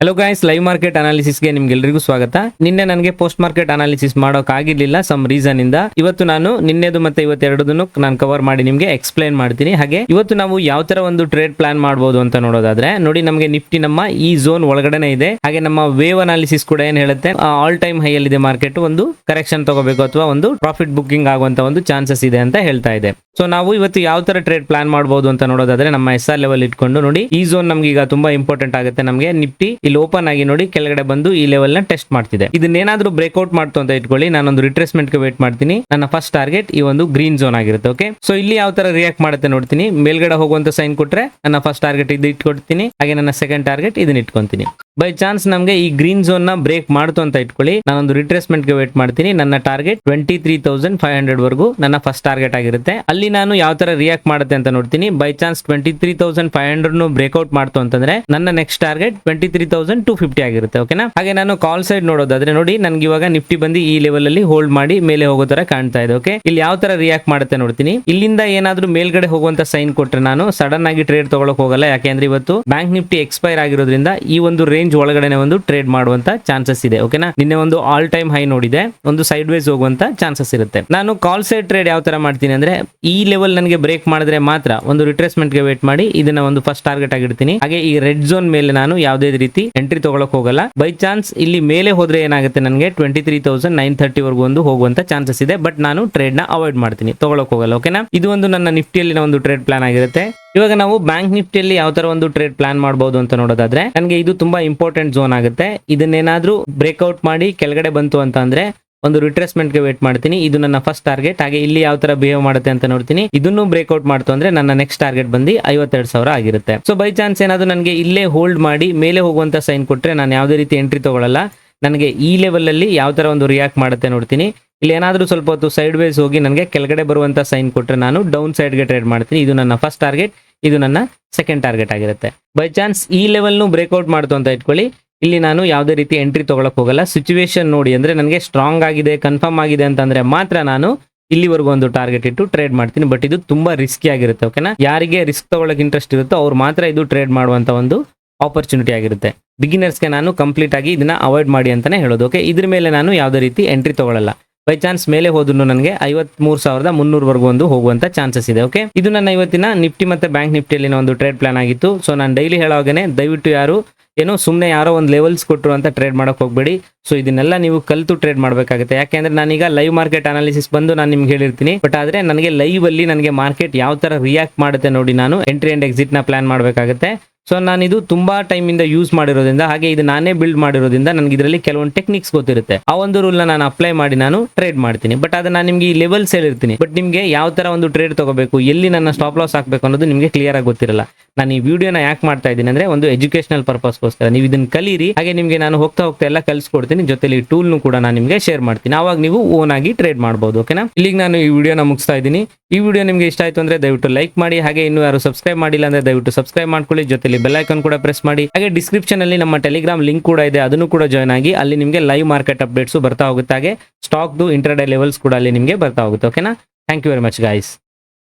Hello guys live market ಅನಾಲಿಸಿಸ್ಗೆ ನಿಮ್ಗೆಲ್ರಿಗೂ ಸ್ವಾಗತ. ನಿನ್ನೆ ನನಗೆ ಪೋಸ್ಟ್ ಮಾರ್ಕೆಟ್ ಅನಾಲಿಸಿಸ್ ಮಾಡೋಕ್ ಆಗಿರ್ಲಿಲ್ಲ ಸಮ್ ರೀಸನ್ ಇಂದ. ಇವತ್ತು ನಾನು ನಿನ್ನೆದು ಮತ್ತೆ ಇವತ್ತೆರಡದನ್ನು ನಾನು ಕವರ್ ಮಾಡಿ ನಿಮಗೆ ಎಕ್ಸ್ಪ್ಲೈನ್ ಮಾಡ್ತೀನಿ. ಹಾಗೆ, ಇವತ್ತು ನಾವು ಯಾವ ತರ ಒಂದು ಟ್ರೇಡ್ ಪ್ಲಾನ್ ಮಾಡಬಹುದು ಅಂತ ನೋಡೋದಾದ್ರೆ, ನೋಡಿ ನಮಗೆ ನಿಫ್ಟಿ ನಮ್ಮ ಈ ಝೋನ್ ಒಳಗಡೆನೆ ಇದೆ. ಹಾಗೆ ನಮ್ಮ ವೇವ್ ಅನಾಲಿಸಿಸ್ ಕೂಡ ಏನ್ ಹೇಳುತ್ತೆ ಆಲ್ ಟೈಮ್ ಹೈ ಅಲ್ಲಿ ಇದೆ ಮಾರ್ಕೆಟ್ ಒಂದು ಕರೆಕ್ಷನ್ ತಗೋಬೇಕು ಅಥವಾ ಒಂದು ಪ್ರಾಫಿಟ್ ಬುಕ್ಕಿಂಗ್ ಆಗುವಂತ ಒಂದು ಚಾನ್ಸಸ್ ಇದೆ ಅಂತ ಹೇಳ್ತಾ ಇದೆ. ಸೊ ನಾವು ಇವತ್ತು ಯಾವ ತರ ಟ್ರೇಡ್ ಪ್ಲಾನ್ ಮಾಡಬಹುದು ಅಂತ ನೋಡೋದಾದ್ರೆ, ನಮ್ಮ ಎಸ್ ಆರ್ ಲೆವೆಲ್ ಇಟ್ಕೊಂಡು ನೋಡಿ, ಈ ಝೋನ್ ನಮ್ಗೆ ಈಗ ತುಂಬಾ ಇಂಪಾರ್ಟೆಂಟ್ ಆಗುತ್ತೆ. ನಮಗೆ ನಿಫ್ಟಿ ಇಲ್ಲಿ ಓಪನ್ ಆಗಿ ನೋಡಿ ಕೆಳಗಡೆ ಬಂದು ಈ ಲೆವೆಲ್ನ ಟೆಸ್ಟ್ ಮಾಡ್ತಿದೆ. ಇದನ್ನೇನಾದ್ರೂ ಬ್ರೇಕ್ಔಟ್ ಮಾಡ್ತು ಅಂತ ಇಟ್ಕೊಳ್ಳಿ, ನಾನೊಂದು ರಿಟ್ರೇಸ್ಮೆಂಟ್ಗೆ ವೇಟ್ ಮಾಡ್ತೀನಿ. ನನ್ನ ಫಸ್ಟ್ ಟಾರ್ಗೆಟ್ ಈ ಒಂದು ಗ್ರೀನ್ ಝೋನ್ ಆಗಿರುತ್ತೆ ಓಕೆ ಸೊ ಇಲ್ಲಿ ಯಾವ ತರ ರಿಯಾಕ್ಟ್ ಮಾಡುತ್ತೆ ನೋಡ್ತೀನಿ. ಮೇಲ್ಗಡೆ ಹೋಗುವಂತ ಸೈನ್ ಕೊಟ್ರೆ ನನ್ನ ಫಸ್ಟ್ ಟಾರ್ಗೆಟ್ ಇದು ಇಟ್ಕೊಡ್ತೀನಿ. ಹಾಗೆ ನನ್ನ ಸೆಕೆಂಡ್ ಟಾರ್ಗೆಟ್ ಇದನ್ನ ಇಟ್ಕೊಂತೀನಿ. ಬೈ ಚಾನ್ಸ್ ನಮಗೆ ಈ ಗ್ರೀನ್ ಝೋನ್ನ ಬ್ರೇಕ್ ಮಾಡ್ತು ಅಂತ ಇಟ್ಕೊಳ್ಳಿ. ನಾನೊಂದು ರಿಟ್ರೆಸ್ಮೆಂಟ್ಗೆ ವೇಟ್ ಮಾಡ್ತೀನಿ. ನನ್ನ target twenty three thousand five hundred ವರೆಗೂ ನನ್ನ ಫಸ್ಟ್ ಟಾರ್ಗೆಟ್ ಆಗಿರುತ್ತೆ. ಅಲ್ಲಿ ನಾನು ಯಾವ ತರ ರಿಯಾಕ್ಟ್ ಮಾಡುತ್ತೆ ಅಂತ ನೋಡ್ತೀನಿ. By chance twenty three thousand five hundred breakout ಮಾಡ್ತು ಅಂತಂದ್ರೆ ನನ್ನ next target twenty three thousand two fifty ಆಗಿರುತ್ತೆ ಓಕೆನಾ ಹಾಗೆ ನಾನು ಕಾಲ್ ಸೈಡ್ ನೋಡೋದಾದ್ರೆ ನೋಡಿ, ನನ್ಗೆ ಇವಾಗ ನಿಫ್ಟಿ ಬಂದು ಈ ಲೆವೆಲ್ ಅಲ್ಲಿ ಹೋಲ್ಡ್ ಮಾಡಿ ಮೇಲೆ ಹೋಗೋ ತರ ಕಾಣ್ತಾ ಇದೆ ಓಕೆ ಇಲ್ಲಿ ಯಾವ ತರ ರಿಯಾಕ್ಟ್ ಮಾಡುತ್ತೆ ನೋಡ್ತೀನಿ. ಇಲ್ಲಿಂದ ಏನಾದ್ರೂ ಮೇಲ್ಗಡೆ ಹೋಗುವಂತ ಸೈನ್ ಕೊಟ್ರೆ ನಾನು ಸಡನ್ ಆಗಿ ಟ್ರೇಡ್ ತಗೊಳಕ್ ಹೋಗಲ್ಲ. ಯಾಕೆಂದ್ರೆ ಇವತ್ತು ಬ್ಯಾಂಕ್ ನಿಫ್ಟಿ ಎಕ್ಸ್ಪೈರ್ ಆಗಿರೋದ್ರಿಂದ ಈ ಒಂದು ರೇಂಜ್ ಒಳಗಡೆ ಒಂದು ಟ್ರೇಡ್ ಮಾಡುವಂತ ಚಾನ್ಸಸ್ ಇದೆ ಓಕೆನಾ ನಿನ್ನೆ ಒಂದು ಆಲ್ ಟೈಮ್ ಹೈ ನೋಡಿದೆ, ಒಂದು ಸೈಡ್ ವೇಸ್ ಹೋಗುವಂತ ಚಾನ್ಸಸ್ ಇರುತ್ತೆ. ನಾನು ಕಾಲ್ ಸೈಡ್ ಟ್ರೇಡ್ ಯಾವ ತರ ಮಾಡ್ತೀನಿ ಅಂದ್ರೆ, ಈ ಲೆವೆಲ್ ನನಗೆ ಬ್ರೇಕ್ ಮಾಡಿದ್ರೆ ಮಾತ್ರ ಒಂದು ರಿಟ್ರೆಸ್ಮೆಂಟ್ಗೆ ವೇಟ್ ಮಾಡಿ, ಇದನ್ನ ಒಂದು ಫಸ್ಟ್ ಟಾರ್ಗೆಟ್ ಆಗಿರ್ತೀನಿ ಹಾಗೆ ಈ ರೆಡ್ ಝೋನ್ ಮೇಲೆ ನಾನು ಯಾವುದೇ ರೀತಿ ಎಂಟ್ರಿ ತಗೊಳಕ್ ಹೋಗಲ್ಲ. ಬೈ ಚಾನ್ಸ್ ಇಲ್ಲಿ ಮೇಲೆ ಹೋದ್ರೆ ಏನಾಗುತ್ತೆ ನನಗೆ twenty three thousand nine thirty ವರೆಗೂ ಒಂದು ಹೋಗುವಂತ ಚಾನ್ಸಸ್ ಇದೆ ಬಟ್ ನಾನು ಟ್ರೇಡ್ನ ಅವಾಯ್ಡ್ ಮಾಡ್ತೀನಿ, ತಗೊಳಕ್ ಹೋಗಲ್ಲ ಓಕೆನಾ ಇದು ಒಂದು ನನ್ನ ನಿಫ್ಟಿಯಲ್ಲಿನ ಒಂದು ಟ್ರೇಡ್ ಪ್ಲಾನ್ ಆಗಿರುತ್ತೆ. ಇವಾಗ ನಾವು ಬ್ಯಾಂಕ್ ನಿಫ್ಟಿಯಲ್ಲಿ ಯಾವ ತರ ಒಂದು ಟ್ರೇಡ್ ಪ್ಲಾನ್ ಮಾಡಬಹುದು ಅಂತ ನೋಡೋದಾದ್ರೆ, ನನಗೆ ಇದು ತುಂಬಾ ಇಂಪಾರ್ಟೆಂಟ್ ಝೋನ್ ಆಗುತ್ತೆ. ಇದನ್ನೇನಾದ್ರೂ ಬ್ರೇಕ್ಔಟ್ ಮಾಡಿ ಕೆಳಗಡೆ ಬಂತು ಅಂತ ಅಂದ್ರೆ ಒಂದು ರಿಟ್ರೆಸ್ಮೆಂಟ್ಗೆ ವೇಟ್ ಮಾಡ್ತೀನಿ. ಇದು ನನ್ನ ಫಸ್ಟ್ ಟಾರ್ಗೆಟ್ ಹಾಗೆ ಇಲ್ಲಿ ಯಾವ ತರ ಬಿಹೇವ್ ಮಾಡುತ್ತೆ ಅಂತ ನೋಡ್ತೀನಿ. ಇದನ್ನು ಬ್ರೇಕ್ಔಟ್ ಮಾಡ್ತು ಅಂದ್ರೆ ನನ್ನ ನೆಕ್ಸ್ಟ್ ಟಾರ್ಗೆಟ್ ಬಂದು ಐವತ್ತೆರಡು ಸಾವಿರ ಆಗಿರುತ್ತೆ. ಸೊ ಬೈ ಚಾನ್ಸ್ ಏನಾದ್ರು ನನಗೆ ಇಲ್ಲೇ ಹೋಲ್ಡ್ ಮಾಡಿ ಮೇಲೆ ಹೋಗುವಂತ ಸೈನ್ ಕೊಟ್ರೆ ನಾನು ಯಾವುದೇ ರೀತಿ ಎಂಟ್ರಿ ತಗೊಳ್ಳಲ್ಲ ನನಗೆ ಈ ಲೆವೆಲ್ ಅಲ್ಲಿ ಯಾವ ತರ ಒಂದು ರಿಯಾಕ್ಟ್ ಮಾಡುತ್ತೆ ನೋಡ್ತೀನಿ. ಇಲ್ಲಿ ಏನಾದರೂ ಸ್ವಲ್ಪ ಹೊತ್ತು ಸೈಡ್ ವೈಸ್ ಹೋಗಿ ನನಗೆ ಕೆಳಗಡೆ ಬರುವಂಥ ಸೈನ್ ಕೊಟ್ಟರೆ ನಾನು ಡೌನ್ ಸೈಡ್ಗೆ ಟ್ರೇಡ್ ಮಾಡ್ತೀನಿ. ಇದು ನನ್ನ ಫಸ್ಟ್ ಟಾರ್ಗೆಟ್ ಇದು ನನ್ನ ಸೆಕೆಂಡ್ ಟಾರ್ಗೆಟ್ ಆಗಿರುತ್ತೆ. ಬೈ ಚಾನ್ಸ್ ಈ ಲೆವೆಲ್ನು ಬ್ರೇಕ್ಔಟ್ ಮಾಡ್ತು ಅಂತ ಇಟ್ಕೊಳ್ಳಿ. ಇಲ್ಲಿ ನಾನು ಯಾವುದೇ ರೀತಿ ಎಂಟ್ರಿ ತೊಗೊಳಕ್ಕೆ ಹೋಗಲ್ಲ. ಸಿಚುವೇಶನ್ ನೋಡಿ ಅಂದರೆ ನನಗೆ ಸ್ಟ್ರಾಂಗ್ ಆಗಿದೆ ಕನ್ಫರ್ಮ್ ಆಗಿದೆ ಅಂತಂದರೆ ಮಾತ್ರ ನಾನು ಇಲ್ಲಿವರೆಗೂ ಒಂದು ಟಾರ್ಗೆಟ್ ಇಟ್ಟು ಟ್ರೇಡ್ ಮಾಡ್ತೀನಿ. ಬಟ್ ಇದು ತುಂಬ ರಿಸ್ಕಿ ಆಗಿರುತ್ತೆ ಓಕೆನಾ ಯಾರಿಗೆ ರಿಸ್ಕ್ ತೊಗೊಳಕ್ಕೆ ಇಂಟ್ರೆಸ್ಟ್ ಇರುತ್ತೋ ಅವ್ರು ಮಾತ್ರ ಇದು ಟ್ರೇಡ್ ಮಾಡುವಂಥ ಒಂದು ಆಪರ್ಚುನಿಟಿ ಆಗಿರುತ್ತೆ. ಬಿಗಿನರ್ಸ್ಗೆ ನಾನು ಕಂಪ್ಲೀಟ್ ಆಗಿ ಇದನ್ನ ಅವಾಯ್ಡ್ ಮಾಡಿ ಅಂತಲೇ ಹೇಳೋದು ಓಕೆ ಇದ್ರ ಮೇಲೆ ನಾನು ಯಾವುದೇ ರೀತಿ ಎಂಟ್ರಿ ತಗೊಳ್ಳಲ್ಲ ಬೈ ಚಾನ್ಸ್ ಮೇಲೆ ಹೋದ್ರು ನನಗೆ ಐವತ್ಮೂರು ಸಾವಿರದ ಮುನ್ನೂರವರೆಗೂ ಒಂದು ಹೋಗುವಂತ ಚಾನ್ಸಸ್ ಇದೆ ಓಕೆ ಇದು ನನ್ನ ಇವತ್ತಿನ ನಿಫ್ಟಿ ಮತ್ತೆ ಬ್ಯಾಂಕ್ ನಿಫ್ಟಿಯಲ್ಲಿನ ಒಂದು ಟ್ರೇಡ್ ಪ್ಲಾನ್ ಆಗಿತ್ತು. ಸೊ ನಾನು ಡೈಲಿ ಹೇಳೋವಾಗನೆ ದಯವಿಟ್ಟು ಯಾರು ಏನೋ ಸುಮ್ಮನೆ ಯಾರೋ ಒಂದು ಲೆವೆಲ್ಸ್ ಕೊಟ್ಟರು ಅಂತ ಟ್ರೇಡ್ ಮಾಡೋಕೆ ಹೋಗ್ಬೇಡಿ. ಸೊ ಇದನ್ನೆಲ್ಲ ನೀವು ಕಲಿತು ಟ್ರೇಡ್ ಮಾಡಬೇಕಾಗುತ್ತೆ. ಯಾಕೆಂದ್ರೆ ನಾನೀಗ ಲೈವ್ ಮಾರ್ಕೆಟ್ ಅನಾಲಿಸಿಸ್ ಬಂದು ನಾನು ನಿಮ್ಗೆ ಹೇಳಿರ್ತೀನಿ. ಬಟ್ ಆದ್ರೆ ನನಗೆ ಲೈವ್ ಅಲ್ಲಿ ನನಗೆ ಮಾರ್ಕೆಟ್ ಯಾವ ತರ ರಿಯಾಕ್ಟ್ ಮಾಡುತ್ತೆ ನೋಡಿ ನಾನು ಎಂಟ್ರಿ ಅಂಡ್ ಎಕ್ಸಿಟ್ನ ಪ್ಲಾನ್ ಮಾಡಬೇಕಾಗುತ್ತೆ. ಸೊ ನಾನು ಇದು ತುಂಬಾ ಟೈಮ್ ಇಂದ ಯೂಸ್ ಮಾಡಿರೋದ್ರಿಂದ, ಹಾಗೆ ಇದು ನಾನೇ ಬಿಲ್ಡ್ ಮಾಡಿರೋದ್ರಿಂದ ನನಗೆ ಇದರಲ್ಲಿ ಕೆಲವೊಂದು ಟೆಕ್ನಿಕ್ಸ್ ಗೊತ್ತಿರುತ್ತೆ. ಆ ಒಂದು ರೂಲ್ ನಾನು ಅಪ್ಲೈ ಮಾಡಿ ನಾನು ಟ್ರೇಡ್ ಮಾಡ್ತೀನಿ. ಬಟ್ ಅದನ್ನ ನಾನು ನಿಮಗೆ ಈ ಲೆವೆಲ್ಸ್ ಹೇಳಿರ್ತೀನಿ ಬಟ್ ನಿಮಗೆ ಯಾವ ತರ ಒಂದು ಟ್ರೇಡ್ ತಗೋಬೇಕು, ಎಲ್ಲಿ ನನ್ನ ಸ್ಟಾಪ್ ಲಾಸ್ ಹಾಕಬೇಕು ಅನ್ನೋದು ನಿಮಗೆ ಕ್ಲಿಯರ್ ಆಗಿ ಗೊತ್ತಿರಲ್ಲ. ನಾನು ಈ ವಿಡಿಯೋನ ಯಾಕೆ ಮಾಡ್ತಾ ಇದ್ದೀನಿ ಅಂದ್ರೆ, ಒಂದು ಎಜುಕೇಶನಲ್ ಪರ್ಪಸ್ಗೋಸ್ಕರ ನೀವು ಇದನ್ನ ಕಲೀರಿ, ಹಾಗೆ ನಿಮಗೆ ನಾನು ಹೋಗ್ತಾ ಹೋಗ್ತಾ ಎಲ್ಲ ಕಲಿಸ್ಕೊಡ್ತೀನಿ. ಜೊತೆಲಿ ಟೂಲ್ನು ಕೂಡ ನಾನು ನಿಮಗೆ ಶೇರ್ ಮಾಡ್ತೀನಿ. ಆವಾಗ ನೀವು ಓನ್ ಆಗಿ ಟ್ರೇಡ್ ಮಾಡಬಹುದು ಓಕೆನಾ ಇಲ್ಲಿಗೆ ನಾನು ಈ ವಿಡಿಯೋನ ಮುಗಿಸ್ತಾ ಇದ್ದೀನಿ. ಈ ವಿಡಿಯೋ ನಿಮಗೆ ಇಷ್ಟ ಆಯ್ತು ಅಂದ್ರೆ ದಯವಿಟ್ಟು ಲೈಕ್ ಮಾಡಿ, ಹಾಗೆ ಇನ್ನು ಯಾರು ಸಬ್ಸ್ಕ್ರೈಬ್ ಮಾಡಿಲ್ಲ ಅಂದ್ರೆ ದಯವಿಟ್ಟು ಸಬ್ಸ್ಕ್ರೈಬ್ ಮಾಡ್ಕೊಳ್ಳಿ. ಜೊತೆಲಿ ಬೆಲ್ ಐಕಾನ್ ಕೂಡ ಪ್ರೆಸ್ ಮಾಡಿ. ಹಾಗೆ ಡಿಸ್ಕ್ರಿಪ್ಷನ್ ಅಲ್ಲಿ ನಮ್ಮ ಟೆಲಿಗ್ರಾಮ್ ಲಿಂಕ್ ಕೂಡ ಇದೆ, ಅದನ್ನು ಕೂಡ ಜಾಯ್ನ್ ಆಗಿ ಅಲ್ಲಿ ನಿಮಗೆ ಲೈವ್ ಮಾರ್ಕೆಟ್ ಅಪ್ಡೇಟ್ಸ್ ಬರ್ತಾ ಹೋಗುತ್ತೆ. ಹಾಗೆ ಸ್ಟಾಕ್ದು ಇಂಟರ್ಡೇ ಲೆವೆಲ್ಸ್ ಕೂಡ ಅಲ್ಲಿ ನಿಮಗೆ ಬರ್ತಾ ಹೋಗುತ್ತೆ ಓಕೆನಾ thank you very much guys